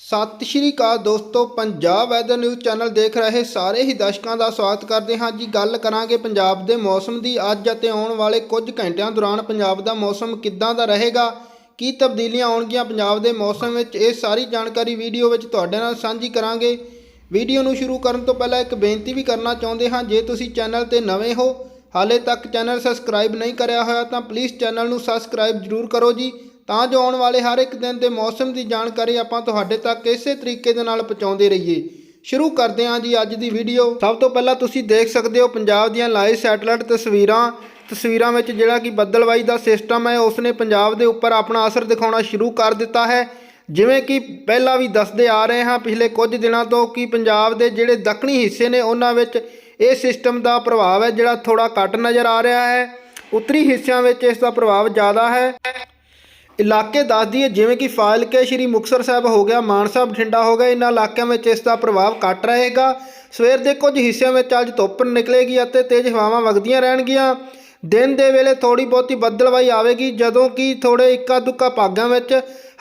ਸਤਿ ਸ਼੍ਰੀ ਅਕਾਲ ਦੋਸਤੋ, Punjab weather news channel ਦੇਖ ਰਹੇ ਸਾਰੇ ਹੀ ਦਰਸ਼ਕਾਂ ਦਾ ਸਵਾਗਤ ਕਰਦੇ ਹਾਂ ਜੀ। ਗੱਲ ਕਰਾਂਗੇ ਪੰਜਾਬ ਦੇ ਮੌਸਮ ਦੀ। ਅੱਜ ਅਤੇ ਆਉਣ ਵਾਲੇ ਕੁਝ ਘੰਟਿਆਂ ਦੌਰਾਨ ਪੰਜਾਬ ਦਾ ਮੌਸਮ ਕਿੱਦਾਂ ਦਾ ਰਹੇਗਾ, ਕੀ ਤਬਦੀਲੀਆਂ ਆਉਣਗੀਆਂ ਪੰਜਾਬ ਦੇ ਮੌਸਮ ਵਿੱਚ, ਇਹ ਸਾਰੀ ਜਾਣਕਾਰੀ ਵੀਡੀਓ ਵਿੱਚ ਤੁਹਾਡੇ ਨਾਲ ਸਾਂਝੀ ਕਰਾਂਗੇ। ਵੀਡੀਓ ਨੂੰ ਸ਼ੁਰੂ ਕਰਨ ਤੋਂ ਪਹਿਲਾਂ ਇੱਕ ਬੇਨਤੀ ਵੀ ਕਰਨਾ ਚਾਹੁੰਦੇ ਹਾਂ, ਜੇ ਤੁਸੀਂ ਚੈਨਲ ਤੇ ਨਵੇਂ ਹੋ, ਹਾਲੇ ਤੱਕ ਚੈਨਲ ਸਬਸਕ੍ਰਾਈਬ ਨਹੀਂ ਕਰਿਆ ਹੋਇਆ, ਤਾਂ ਪਲੀਜ਼ ਚੈਨਲ ਨੂੰ ਸਬਸਕ੍ਰਾਈਬ ਜ਼ਰੂਰ ਕਰੋ ਜੀ। ਤਾਂ ਜੋ ਆਉਣ ਵਾਲੇ ਹਰ ਇੱਕ ਦਿਨ ਦੇ ਮੌਸਮ ਦੀ ਜਾਣਕਾਰੀ ਆਪਾਂ ਤੁਹਾਡੇ ਤੱਕ ਇਸੇ ਤਰੀਕੇ ਦੇ ਨਾਲ ਪਹੁੰਚਾਉਂਦੇ ਰਹੀਏ। ਸ਼ੁਰੂ ਕਰਦੇ ਹਾਂ ਜੀ ਅੱਜ ਦੀ ਵੀਡੀਓ। ਸਭ ਤੋਂ ਪਹਿਲਾਂ ਤੁਸੀਂ ਦੇਖ ਸਕਦੇ ਹੋ ਪੰਜਾਬ ਦੀਆਂ ਲਾਈਵ ਸੈਟਲਾਈਟ ਤਸਵੀਰਾਂ। ਤਸਵੀਰਾਂ ਵਿੱਚ ਜਿਹੜਾ ਕਿ ਬੱਦਲਵਾਈ ਦਾ ਸਿਸਟਮ ਹੈ, ਉਸਨੇ ਪੰਜਾਬ ਦੇ ਉੱਪਰ ਆਪਣਾ ਅਸਰ ਦਿਖਾਉਣਾ ਸ਼ੁਰੂ ਕਰ ਦਿੱਤਾ ਹੈ। ਜਿਵੇਂ ਕਿ ਪਹਿਲਾਂ ਵੀ ਦੱਸਦੇ ਆ ਰਹੇ ਹਾਂ ਪਿਛਲੇ ਕੁਝ ਦਿਨਾਂ ਤੋਂ ਕਿ ਪੰਜਾਬ ਦੇ ਜਿਹੜੇ ਦੱਖਣੀ ਹਿੱਸੇ ਨੇ, ਉਹਨਾਂ ਵਿੱਚ ਇਹ ਸਿਸਟਮ ਦਾ ਪ੍ਰਭਾਵ ਹੈ ਜਿਹੜਾ ਥੋੜਾ ਘੱਟ ਨਜ਼ਰ ਆ ਰਿਹਾ ਹੈ। ਉੱਤਰੀ ਹਿੱਸਿਆਂ ਵਿੱਚ ਇਸ ਦਾ ਪ੍ਰਭਾਵ ਜ਼ਿਆਦਾ ਹੈ। ਇਲਾਕੇ ਦੱਸ ਦਈਏ, ਜਿਵੇਂ ਕਿ ਫਾਜ਼ਿਲਕੇ ਸ਼੍ਰੀ ਮੁਕਤਸਰ ਸਾਹਿਬ ਹੋ ਗਿਆ ਮਾਨਸਾ ਬਠਿੰਡਾ ਹੋ ਗਿਆ, ਇਹਨਾਂ ਇਲਾਕਿਆਂ ਵਿੱਚ ਇਸ ਦਾ ਪ੍ਰਭਾਵ ਘੱਟ ਰਹੇਗਾ। ਸਵੇਰ ਦੇ ਕੁਝ ਹਿੱਸਿਆਂ ਵਿੱਚ ਅੱਜ ਧੁੱਪ ਨਿਕਲੇਗੀ ਅਤੇ ਤੇਜ਼ ਹਵਾਵਾਂ ਵਗਦੀਆਂ ਰਹਿਣਗੀਆਂ। ਦਿਨ ਦੇ ਵੇਲੇ ਥੋੜੀ ਬਹੁਤੀ ਬੱਦਲਵਾਈ ਆਵੇਗੀ, ਜਦੋਂ ਕਿ ਥੋੜੇ ਇੱਕਾ ਦੁੱਕਾ ਭਾਗਾਂ ਵਿੱਚ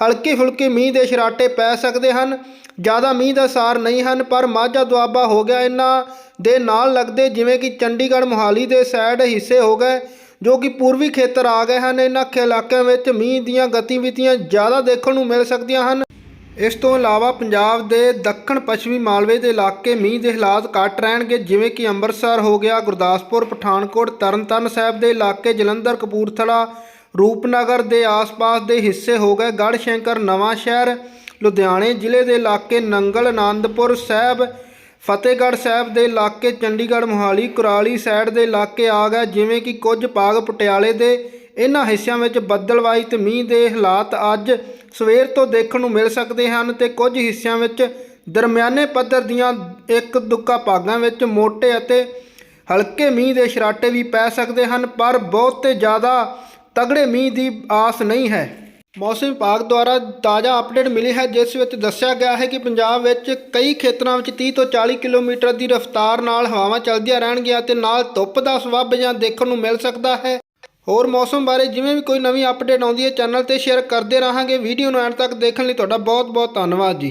ਹਲਕੀ ਫੁਲਕੀ ਮੀਂਹ ਦੇ ਛਰਾਟੇ ਪੈ ਸਕਦੇ ਹਨ। ਜ਼ਿਆਦਾ ਮੀਂਹ ਦਾ ਸਾਰ ਨਹੀਂ ਹਨ, ਪਰ ਮਾਝਾ ਦੁਆਬਾ ਹੋ ਗਿਆ ਇਹਨਾਂ ਦੇ ਨਾਲ ਲੱਗਦੇ, ਜਿਵੇਂ ਕਿ ਚੰਡੀਗੜ੍ਹ ਮੋਹਾਲੀ ਦੇ ਸਾਈਡ ਹਿੱਸੇ ਹੋ ਗਏ। ਜੋ ਕਿ ਪੂਰਬੀ ਖੇਤਰ ਆ ਗਏ ਹਨ। ਇਹਨਾਂ ਖ- ਇਲਾਕਿਆਂ ਵਿੱਚ ਮੀਂਹ ਦੀਆਂ ਗਤੀਵਿਧੀਆਂ ਜ਼ਿਆਦਾ ਦੇਖਣ ਨੂੰ ਮਿਲ ਸਕਦੀਆਂ ਹਨ। ਇਸ ਤੋਂ ਇਲਾਵਾ ਪੰਜਾਬ ਦੇ ਦੱਖਣ ਪੱਛਮੀ ਮਾਲਵੇ ਦੇ ਇਲਾਕੇ ਮੀਂਹ ਦੇ ਹਾਲਾਤ ਘੱਟ ਰਹਿਣਗੇ, ਜਿਵੇਂ ਕਿ ਅੰਮ੍ਰਿਤਸਰ ਹੋ ਗਿਆ, ਗੁਰਦਾਸਪੁਰ, ਪਠਾਨਕੋਟ, ਤਰਨਤਾਰਨ ਸਾਹਿਬ ਦੇ ਇਲਾਕੇ, ਜਲੰਧਰ, ਕਪੂਰਥਲਾ, ਰੂਪਨਗਰ ਦੇ ਆਸ-ਪਾਸ ਦੇ ਹਿੱਸੇ ਹੋ ਗਏ, ਗੜ੍ਹਸ਼ੰਕਰ ਨਵਾਂ ਸ਼ਹਿਰ ਲੁਧਿਆਣੇ ਜ਼ਿਲ੍ਹੇ ਦੇ ਇਲਾਕੇ, ਨੰਗਲ, ਆਨੰਦਪੁਰ ਸਾਹਿਬ ਫਤਿਹਗੜ੍ਹ ਸਾਹਿਬ ਦੇ ਇਲਾਕੇ ਚੰਡੀਗੜ੍ਹ ਮੋਹਾਲੀ ਕੁਰਾਲੀ ਸਾਈਡ ਦੇ ਇਲਾਕੇ ਆ ਗਏ ਜਿਵੇਂ ਕਿ ਕੁਝ ਭਾਗ ਪਟਿਆਲੇ ਦੇ ਇਹਨਾਂ ਹਿੱਸਿਆਂ ਵਿੱਚ ਬੱਦਲਵਾਈ ਤੇ ਮੀਂਹ ਦੇ ਹਾਲਾਤ ਅੱਜ ਸਵੇਰ ਤੋਂ ਦੇਖਣ ਨੂੰ ਮਿਲ ਸਕਦੇ ਹਨ ਤੇ ਕੁਝ ਹਿੱਸਿਆਂ ਵਿੱਚ ਦਰਮਿਆਨੇ ਪੱਧਰ ਦੀਆਂ ਇੱਕ ਦੁੱਕਾ ਭਾਗਾਂ ਵਿੱਚ ਮੋٹے ਅਤੇ ਹਲਕੇ ਮੀਂਹ ਦੇ ਛਰਾਟੇ ਵੀ ਪੈ ਸਕਦੇ ਹਨ, ਪਰ ਬਹੁਤੇ ਜ਼ਿਆਦਾ ਤਗੜੇ ਮੀਂਹ ਦੀ ਆਸ ਨਹੀਂ ਹੈ। ਮੌਸਮ ਵਿਭਾਗ ਦੁਆਰਾ ਤਾਜ਼ਾ ਅਪਡੇਟ ਮਿਲੀ ਹੈ, ਜਿਸ ਵਿੱਚ ਦੱਸਿਆ ਗਿਆ ਹੈ ਕਿ ਪੰਜਾਬ ਵਿੱਚ ਕਈ ਖੇਤਰਾਂ ਵਿੱਚ 30 ਤੋਂ 40 ਕਿਲੋਮੀਟਰ ਦੀ ਰਫ਼ਤਾਰ ਨਾਲ ਹਵਾਵਾਂ ਚੱਲਦੀਆਂ ਰਹਿਣਗੀਆਂ ਤੇ ਨਾਲ ਧੁੱਪ ਦਾ ਸਬੱਬ ਜਾਂ ਦੇਖਣ ਨੂੰ ਮਿਲ ਸਕਦਾ ਹੈ। ਹੋਰ ਮੌਸਮ ਬਾਰੇ ਜਿਵੇਂ ਵੀ ਕੋਈ ਨਵੀਂ ਅਪਡੇਟ ਆਉਂਦੀ ਹੈ, ਚੈਨਲ ਤੇ ਸ਼ੇਅਰ ਕਰਦੇ ਰਹਾਂਗੇ। ਵੀਡੀਓ ਨੂੰ ਐਂਡ ਤੱਕ ਦੇਖਣ ਲਈ ਤੁਹਾਡਾ ਬਹੁਤ ਬਹੁਤ ਧੰਨਵਾਦ ਜੀ।